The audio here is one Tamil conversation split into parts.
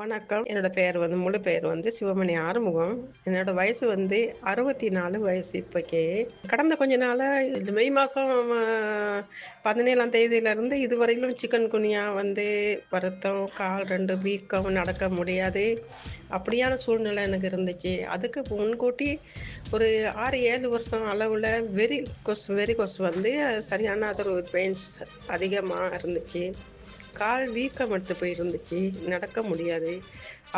வணக்கம். என்னோட பெயர் வந்து முழு பெயர் வந்து சிவமணி ஆறுமுகம். என்னோட வயசு வந்து அறுபத்தி நாலு வயசு இப்போக்கே. கடந்த கொஞ்ச நாளாக இந்த மே மாதம் பதினேழாம் தேதியிலேருந்து இதுவரையிலும் சிக்கன் குனியா வந்து வருத்தம் கால் ரெண்டு வீக்கம் நடக்க முடியாது. அப்படியான சூழ்நிலை எனக்கு இருந்துச்சு. அதுக்கு முன்கூட்டி ஒரு ஆறு ஏழு வருஷம் அளவில் வெரி கொஸ் வெரி கொஸ் வந்து சரியான அதர் பெயின்ஸ் அதிகமாக இருந்துச்சு. கால் வீக்கம் எடுத்து போயிருந்துச்சு. நடக்க முடியாது.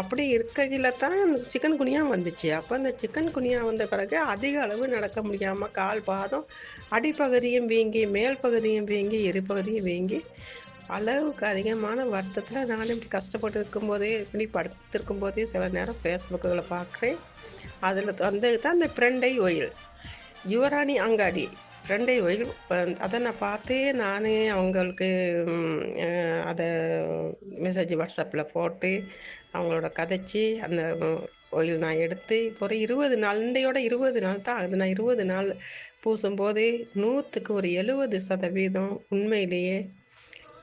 அப்படி இருக்கையில் தான் அந்த சிக்கன் குனியா வந்துச்சு. அப்போ அந்த சிக்கன் குனியா வந்த பிறகு அதிக அளவு நடக்க முடியாமல் கால் பாதம் அடிப்பகுதியும் வீங்கி மேல் பகுதியும் வீங்கி இருப்பகுதியும் வீங்கி அளவுக்கு அதிகமான வருத்தத்தில் நானும் இப்படி கஷ்டப்பட்டு இருக்கும்போதே இப்படி படுத்திருக்கும் போதே சில நேரம் ஃபேஸ்புக்குகளை பார்க்குறேன் அதில் வந்தது தான் அந்த ஃப்ரெண்டை ஒயில் யுவராணி அங்காடி. ரெண்டே ஒயில் அதை நான் பார்த்தே நானே அவங்களுக்கு அதை மெசேஜ் வாட்ஸ்அப்பில் போட்டு அவங்களோட கதைச்சி அந்த ஒயில் நான் எடுத்து ஒரு இருபது நாள் இண்டையோட இருபது நாள் தான் அது நான் இருபது நாள் பூசும்போது நூற்றுக்கு ஒரு எழுபது சதவீதம் உண்மையிலேயே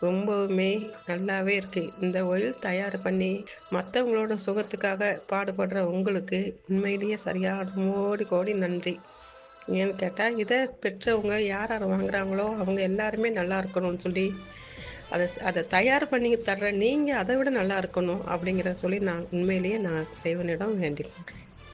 ரொம்பவுமே நல்லாவே இருக்குது இந்த ஒயில் தயார் பண்ணி மற்றவங்களோட சுகத்துக்காக பாடுபடுற உங்களுக்கு உண்மையிலேயே சரியான மோடி கோடி நன்றி. ஏன்னு கேட்டால் இதை பெற்றவங்க யார் யார் வாங்குறாங்களோ அவங்க எல்லாருமே நல்லா இருக்கணும்னு சொல்லி அதை அதை தயார் பண்ணி தர்ற நீங்கள் அதை விட நல்லா இருக்கணும் அப்படிங்கிறத சொல்லி நான் உண்மையிலேயே நான் இறைவனிடம் வேண்டிக் கொள்கிறேன்